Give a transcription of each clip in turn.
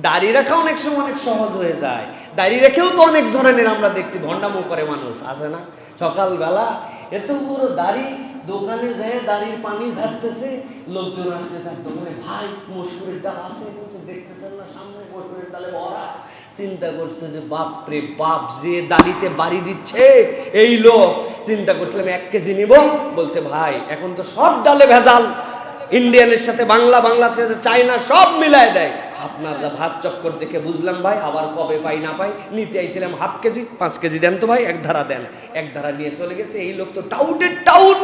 দাড়ি রাখা অনেক সময় অনেক সহজ হয়ে যায়। দাড়ি রেখেও তো অনেক ধরনের আমরা দেখছি, ভণ্ডামো করে মানুষ, আসে না? সকালবেলা এত পুরো দাড়ি, দোকানে যায় দাড়ির পানি ঝাড়তেছে, লোকজন আসছে তার দোকানে, ভাই মশুরের ডাল আছে দেখতেছেন না? সামনে মশুরের ডালে ভরা। চিন্তা করছে যে বাপ রে বাপ, যে দাড়িতে বাড়ি দিচ্ছে, এই লোক। চিন্তা করছিলাম, এক কেজি নিব? বলছে, ভাই, এখন তো সব ডালে ভেজাল। ইন্ডিয়ানের সাথে বাংলা, বাংলাদেশের সাথে চায়না সব মিলায় দেয়। আপনার যা ভাত চক্কর দেখে বুঝলাম ভাই, আবার কবে পাই না পাই, নিতে আইছিলাম হাফ কেজি, পাঁচ কেজি দেন তো ভাই, এক ধারা দেন। এক ধারা নিয়ে চলে গেছে, এই লোক তো টাউটের টাউট।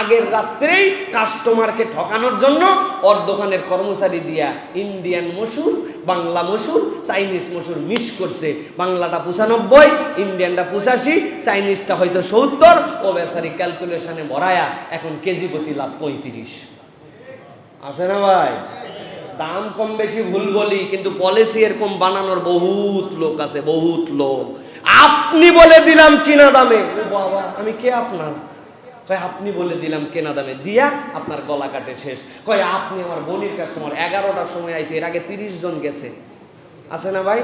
আগের রাত্রেই কাস্টমারকে ঠকানোর জন্য ওর দোকানের কর্মচারী দিয়া ইন্ডিয়ান মসুর, বাংলা মসুর, চাইনিজ মসুর মিস করছে। বাংলাটা পঁচানব্বই, ইন্ডিয়ানটা পঁচাশি, চাইনিজটা হয়তো সত্তর। ও বেচারি ক্যালকুলেশনে ভরায়া, এখন কেজি প্রতি লাভ পঁয়ত্রিশ। আসে না ভাই? দাম কম বেশি ভুল বলি, কিন্তু পলিসি এরকম বানানোর বহুত লোক আছে, বহুত লোক। আপনি বলে দিলাম কিনা দামে। ও বাবা, আমি কে আপনার? কয়, আপনি বলে দিলাম কেনা দামে। দিয়া আপনার গলা কাটে শেষ। কয়, আপনি আমার বোনের কাস্টমার এগারোটার সময় আইছে, এর আগে তিরিশ জন গেছে। আছে না ভাই?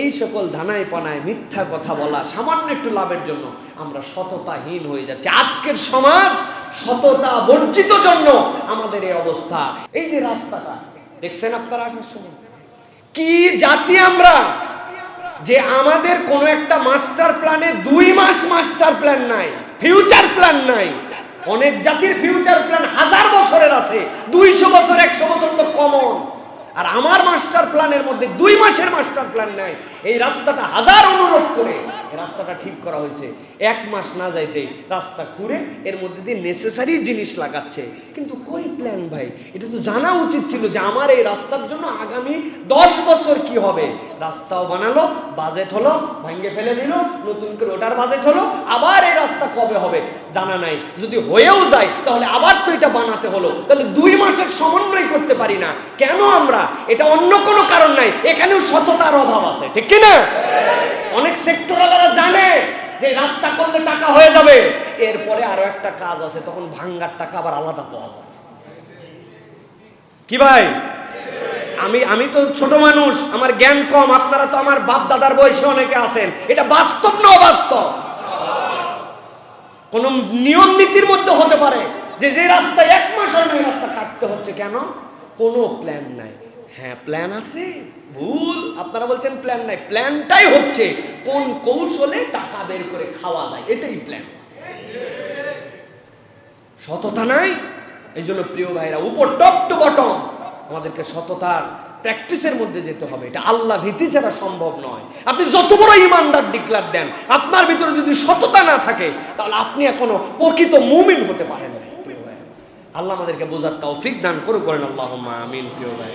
এই সকল ধানায় পানায় মিথ্যা কথা বলা সামান্য একটু লাভের জন্য আমরা সততাহীন হয়ে যাচ্ছি। আজকের সমাজ সততা বর্জিত জন্য আমাদের এই অবস্থা। এই যে রাস্তাটা দেখছেন আপনারা আসার সময়? কি জাতি আমরা যে আমাদের কোনো একটা মাস্টার প্ল্যানে দুই মাস মাস্টার প্ল্যান নাই, ফিউচার প্ল্যান নাই? অনেক জাতির ফিউচার প্ল্যান হাজার বছরের আছে, দুইশো বছর, একশো বছর তো কমন আর আমার মাস্টার প্ল্যানের মধ্যে দুই মাসের মাস্টার প্ল্যান নাই, এই রাস্তাটা হাজার অনুরোধ করে। রাস্তাটা ঠিক করা হয়েছে। এক মাস না যাইতেই রাস্তা খুঁড়ে এর মধ্যে দিয়ে নেসেসারি জিনিস লাগাচ্ছে। কিন্তু কই প্ল্যান ভাই? এটা তো জানা উচিত ছিল যে আমার এই রাস্তার জন্য আগামী দশ বছর কি হবে। রাস্তাও বানালো বাজেট হলো ভেঙে ফেলে দিল, নতুন করে ওটার বাজেট হলো, আবার এই রাস্তা কবে হবে জানা নাই। যদি হয়েও যায়, তাহলে আবার তো এটা বানাতে হলো। তাহলে দুই মাসের সমন্বয় করতে পারি না। কেন আমরা? এটা অন্য কোনো কারণ নাই। এখানেও সততার অভাব আছে, ঠিক কি না অনেক সেক্টরালারা জানে যে রাস্তা করলে টাকা হয়ে যাবে। এরপরে আরও একটা কাজ আছে, তখন ভাঙ্গার টাকা আবার আলাদা পাওয়া যাবে। কি ভাই? আমি আমি তো ছোট মানুষ, আমার জ্ঞান কম, আপনারা তো আমার বাপ দাদার বয়সে অনেকে আছেন। এটা বাস্তব না অবাস্তব? কোন নিয়ম নীতির মধ্যে হতে পারে যে যে রাস্তায় এক মাস হয় রাস্তা কাটতে হচ্ছে। কেন? কোনো প্ল্যান নাই। হ্যাঁ প্ল্যান আছে? ভুল। আপনারা বলছেন প্ল্যান নাই। প্ল্যানটাই হচ্ছে কোন কৌশলে টাকা বের করে খাওয়া যায়। এটাই প্ল্যান সততা নাই? এই জন্য প্রিয় ভাইরা, উপর টপ টু বটম আমাদেরকে সততার প্র্যাকটিসের মধ্যে যেতে হবে। এটা আল্লাহ ভীতি ছাড়া সম্ভব নয়। আপনি যত বড় ইমানদার ডিক্লার দেন, আপনার ভিতরে যদি সততা না থাকে, তাহলে আপনি এখনও প্রকৃত মুমিন হতে পারেন প্রিয় ভাই আল্লাহ আমাদেরকে বোঝার তৌফিক দান করুক করেন আল্লাহ আমিন, প্রিয় ভাই